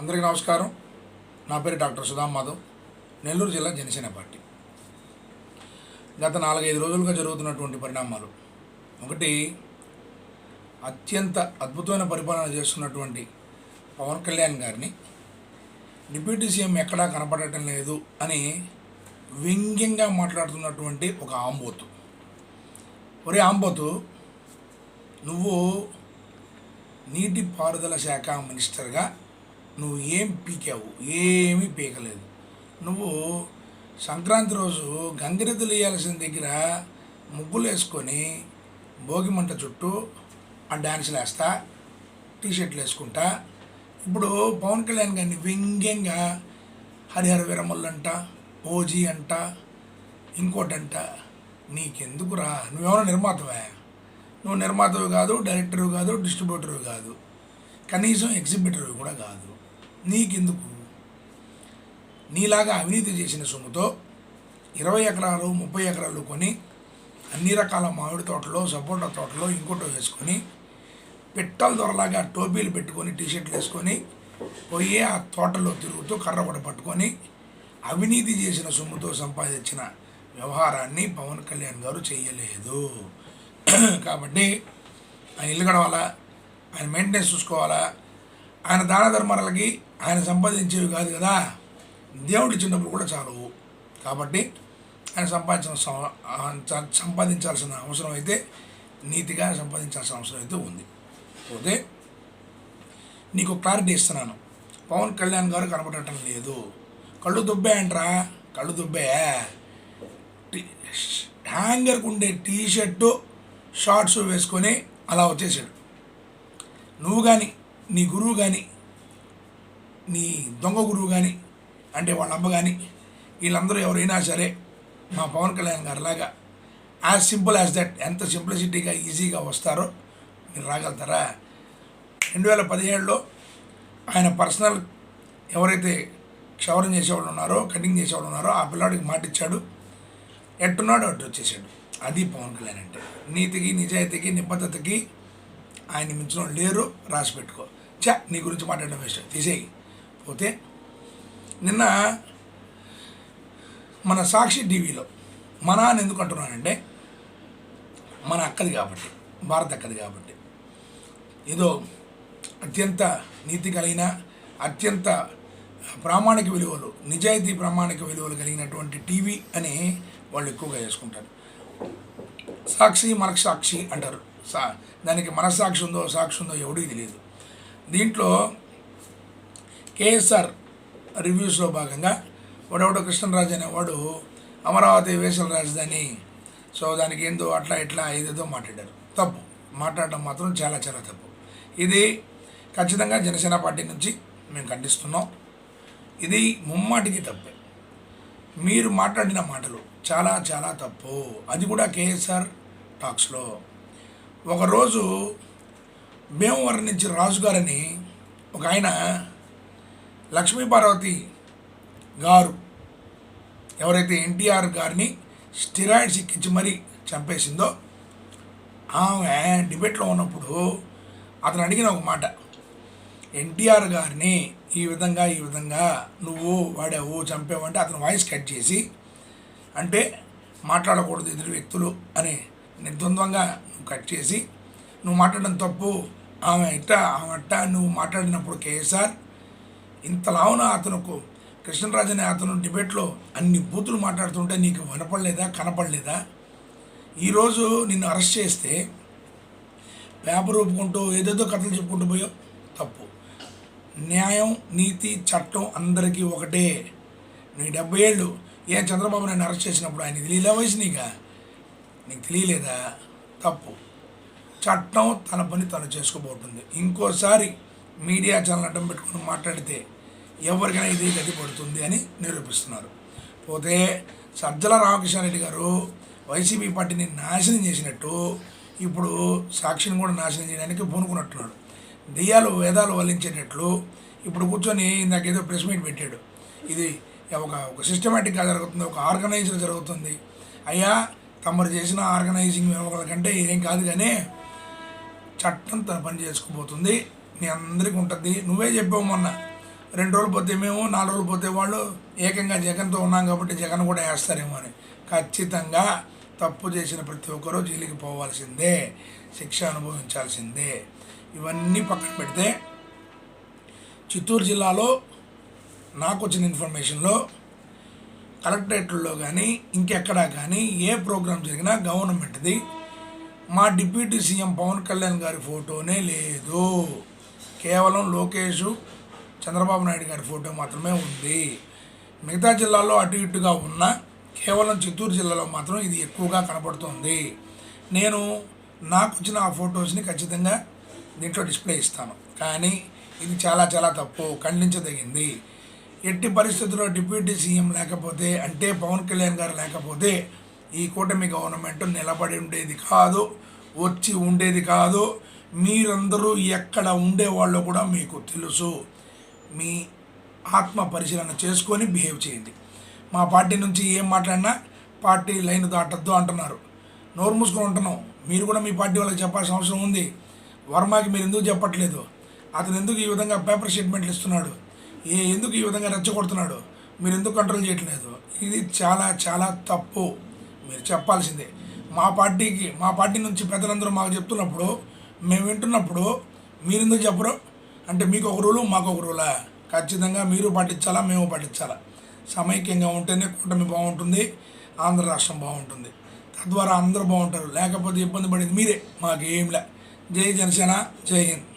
అందరికీ నమస్కారం. నా పేరు డాక్టర్ సుధామ్ మాధవ్. నెల్లూరు జిల్లా జనసేన పార్టీ. గత నాలుగైదు రోజులుగా జరుగుతున్నటువంటి పరిణామాలు. ఒకటి అత్యంత అద్భుతమైన పరిపాలన చేస్తున్నటువంటి పవన్ కళ్యాణ్ గారిని డిప్యూటీ సీఎం ఎక్కడా కనపడటం లేదు అని వ్యంగ్యంగా మాట్లాడుతున్నటువంటి ఒక ఆంబోతు. ఒరే ఆంబోతు నువ్వు నీటిపారుదల శాఖ మినిస్టర్గా నువ్వు ఏం పీకావు ఏమీ పీకలేదు. నువ్వు సంక్రాంతి రోజు గంగిరెద్దులు వేయాల్సిన దగ్గర ముగ్గులు వేసుకొని భోగిమంట చుట్టూ ఆ డ్యాన్సులు వేస్తా టీ షర్ట్లు వేసుకుంటా. ఇప్పుడు పవన్ కళ్యాణ్ గారిని వ్యంగ్యంగా హరిహర వీరమల్లు అంట ఓజీ అంట ఇంకోటంట నీకెందుకురా? నువ్వేమైనా నిర్మాతవే. నువ్వు నిర్మాతవి కాదు డైరెక్టరు కాదు డిస్ట్రిబ్యూటరు కాదు కనీసం ఎగ్జిబిటరు కూడా కాదు. నీకెందుకు? నీలాగా అవినీతి చేసిన సొమ్ముతో ఇరవై ఎకరాలు ముప్పై ఎకరాలు కొని అన్ని రకాల మామిడి తోటలో సపోటా తోటలో ఇంకోటో వేసుకొని పిట్టల దొరలాగా టోపీలు పెట్టుకొని టీషర్ట్లు వేసుకొని పోయి ఆ తోటలో తిరుగుతూ కర్ర కూడా పట్టుకొని అవినీతి చేసిన సొమ్ముతో సంపాదించిన వ్యవహారాన్ని పవన్ కళ్యాణ్ గారు చేయలేదు. కాబట్టి ఆయన ఇల్లు గడవాలా ఆయన మెయింటెనెన్స్ చూసుకోవాలా? ఆయన దాన ధర్మాలకి ఆయన సంపాదించేవి కాదు కదా. దేవుడు ఇచ్చినప్పుడు కూడా చాలు. కాబట్టి ఆయన సంపాదించిన సంపాదించాల్సిన అవసరం అయితే నీతిగా సంపాదించాల్సిన అవసరం అయితే ఉంది. పోతే నీకు క్లారిటీ ఇస్తున్నాను. పవన్ కళ్యాణ్ గారు కనబడటం లేదు. కళ్ళు దుబ్బే అంటారా. కళ్ళు దుబ్బే. హ్యాంగర్కు హ్యాంగర్కి ఉండే టీ షర్టు షార్ట్స్ వేసుకొని అలా వచ్చేసాడు. నువ్వు కానీ నీ గురువు కానీ నీ దొంగ గురువు కానీ అంటే వాళ్ళ అమ్మ కానీ వీళ్ళందరూ ఎవరైనా సరే మా పవన్ కళ్యాణ్ గారిలాగా యాజ్ సింపుల్ యాజ్ దట్ ఎంత సింప్లిసిటీగా ఈజీగా వస్తారో మీరు రాగలుగుతారా? రెండు వేల పదిహేడులో ఆయన పర్సనల్ ఎవరైతే క్షవరం చేసేవాళ్ళు ఉన్నారో కటింగ్ చేసేవాళ్ళు ఉన్నారో ఆ పిల్లాడికి మాటిచ్చాడు. ఎట్టున్నాడు అటు వచ్చేసాడు. అది పవన్ కళ్యాణ్ అంటే. నీతికి నిజాయితీకి నిబద్ధతకి ఆయన మించిన లేరు. రాసి పెట్టుకో. చా నీ గురించి మాట్లాడడం వేస్ట్. తీసేయి. పోతే నిన్న మన సాక్షి టీవీలో మన అని ఎందుకు అంటున్నానంటే మన అక్కది కాబట్టి భారత అక్కది కాబట్టి. ఏదో అత్యంత నీతి కలిగిన అత్యంత ప్రామాణిక విలువలు నిజాయితీ ప్రామాణిక విలువలు కలిగినటువంటి టీవీ అని వాళ్ళు ఎక్కువగా చేసుకుంటారు. సాక్షి మనకు సాక్షి అంటారు. సా దానికి మనస్సాక్షి ఉందో సాక్షి ఉందో ఎవడూ తెలియదు. దీంట్లో కేఎస్ఆర్ రివ్యూస్లో భాగంగా వాడెవడో కృష్ణరాజు అనేవాడు అమరావతి వేసల రాజధాని. సో దానికి ఏందో అట్లా ఇట్లా ఏదేదో మాట్లాడారు. తప్పు. మాట్లాడటం మాత్రం చాలా చాలా తప్పు. ఇది ఖచ్చితంగా జనసేన పార్టీ నుంచి మేము ఖండిస్తున్నాం. ఇది ముమ్మాటికి తప్పే. మీరు మాట్లాడిన మాటలు చాలా చాలా తప్పు. అది కూడా కేఎస్ఆర్ టాక్స్లో. ఒకరోజు భీమవరం నుంచి రాజు గారని ఒక ఆయన లక్ష్మీపార్వతి గారు ఎవరైతే ఎన్టీఆర్ గారిని స్టిరాయిడ్స్ ఎక్కించి మరీ చంపేసిందో ఆమె డిబేట్లో ఉన్నప్పుడు అతను అడిగిన ఒక మాట ఎన్టీఆర్ గారిని ఈ విధంగా ఈ విధంగా నువ్వు వాడావు చంపావంటే అతను వాయిస్ కట్ చేసి అంటే మాట్లాడకూడదు ఎదురు వ్యక్తులు అని నిర్ద్వంద్వంగా నువ్వు కట్ చేసి నువ్వు మాట్లాడడం తప్పు ఆమె ఇట్ట ఆమె అట్ట నువ్వు మాట్లాడినప్పుడు కేఎస్ఆర్ ఇంతలావున అతనుకు? కృష్ణరాజు అనే అతను డిబేట్లో అన్ని బూతులు మాట్లాడుతుంటే నీకు వినపడలేదా కనపడలేదా? ఈరోజు నిన్ను అరెస్ట్ చేస్తే పేపర్ ఒప్పుకుంటూ ఏదేదో కథలు చెప్పుకుంటూ పోయో తప్పు. న్యాయం నీతి చట్టం అందరికీ ఒకటే. నీ డెబ్బై ఏళ్ళు ఏ చంద్రబాబు నాయుడు అరెస్ట్ చేసినప్పుడు ఆయన తెలియలే వయసు నీకా? నీకు తెలియలేదా? తప్పు. చట్టం తన పని తను చేసుకోబోతుంది. ఇంకోసారి మీడియా ఛానల్ అడ్డం పెట్టుకుని మాట్లాడితే ఎవరికైనా ఇది గతి పడుతుంది అని నిరూపిస్తున్నారు. పోతే సజ్జల రామకృష్ణారెడ్డి గారు వైసీపీ పార్టీని నాశనం చేసినట్టు ఇప్పుడు సాక్షిని కూడా నాశనం చేయడానికి పూనుకున్నట్టున్నాడు. దెయ్యాలు వేదాలు వల్లించేటట్లు ఇప్పుడు కూర్చొని నాకేదో ప్రెస్ మీట్ పెట్టాడు. ఇది ఒక ఒక సిస్టమేటిక్గా జరుగుతుంది ఒక ఆర్గనైజ్ జరుగుతుంది. అయ్యా తమరు చేసిన ఆర్గనైజింగ్ వ్యవహారాల కంటే ఏం కాదు కానీ చట్టం తన పని చేసుకుపోతుంది నీ అందరికీ ఉంటుంది. నువ్వే చెప్పావు మొన్న రెండు రోజులు పోతే మేము నాలుగు రోజులు పోతే వాళ్ళు ఏకంగా జగన్తో ఉన్నాం కాబట్టి జగన్ కూడా వేస్తారేమో అని. ఖచ్చితంగా తప్పు చేసిన ప్రతి ఒక్కరూ జైలుకి పోవాల్సిందే శిక్ష అనుభవించాల్సిందే. ఇవన్నీ పక్కన పెడితే చిత్తూరు జిల్లాలో నాకు వచ్చిన ఇన్ఫర్మేషన్లో కలెక్టరేట్లో కానీ ఇంకెక్కడా కానీ ఏ ప్రోగ్రాం జరిగినా గవర్నమెంట్ది మా డిప్యూటీ సీఎం పవన్ కళ్యాణ్ గారి ఫోటోనే లేదు. కేవలం లోకేష్ చంద్రబాబు నాయుడు గారి ఫోటో మాత్రమే ఉంది. మిగతా జిల్లాల్లో అటు ఇటుగా ఉన్న కేవలం చిత్తూరు జిల్లాలో మాత్రం ఇది ఎక్కువగా కనపడుతుంది. నేను నాకు వచ్చిన ఆ ఫొటోస్ని ఖచ్చితంగా దీంట్లో డిస్ప్లే ఇస్తాను. కానీ ఇది చాలా చాలా తప్పు ఖండించదగింది. ఎట్టి పరిస్థితుల్లో డిప్యూటీ సీఎం లేకపోతే అంటే పవన్ కళ్యాణ్ గారు లేకపోతే ఈ కూటమి గవర్నమెంట్ నిలబడి ఉండేది కాదు వచ్చి ఉండేది కాదు. మీరందరూ ఎక్కడ ఉండేవాళ్ళో కూడా మీకు తెలుసు. మీ ఆత్మ పరిశీలన చేసుకొని బిహేవ్ చేయండి. మా పార్టీ నుంచి ఏం మాట్లాడినా పార్టీ లైన్ దాటద్దు అంటున్నారు. నోరు మూసుకొని ఉంటున్నాం. మీరు కూడా మీ పార్టీ వాళ్ళకి చెప్పాల్సిన అవసరం ఉంది. వర్మకి మీరు ఎందుకు చెప్పట్లేదు? అతను ఎందుకు ఈ విధంగా పేపర్ స్టేట్మెంట్లు ఇస్తున్నాడు? ఏ ఎందుకు ఈ విధంగా రెచ్చగొడుతున్నాడు? మీరు ఎందుకు కంట్రోల్ చేయట్లేదు? ఇది చాలా చాలా తప్పు. మీరు చెప్పాల్సిందే. మా పార్టీకి మా పార్టీ నుంచి పెద్దలందరూ మాకు చెప్తున్నప్పుడు మేము వింటున్నప్పుడు మీరు ఎందుకు చెప్పరు? అంటే మీకు ఒక రూలు మాకు ఒక రూలా? ఖచ్చితంగా మీరు పాటించాలా మేము పాటించాలా? సమైక్యంగా ఉంటేనే కూటమి బాగుంటుంది ఆంధ్ర రాష్ట్రం బాగుంటుంది. తద్వారా అందరూ బాగుంటారు. లేకపోతే ఇబ్బంది పడేది మీరే మాకేం లే. జై జనసేన జై హింద్.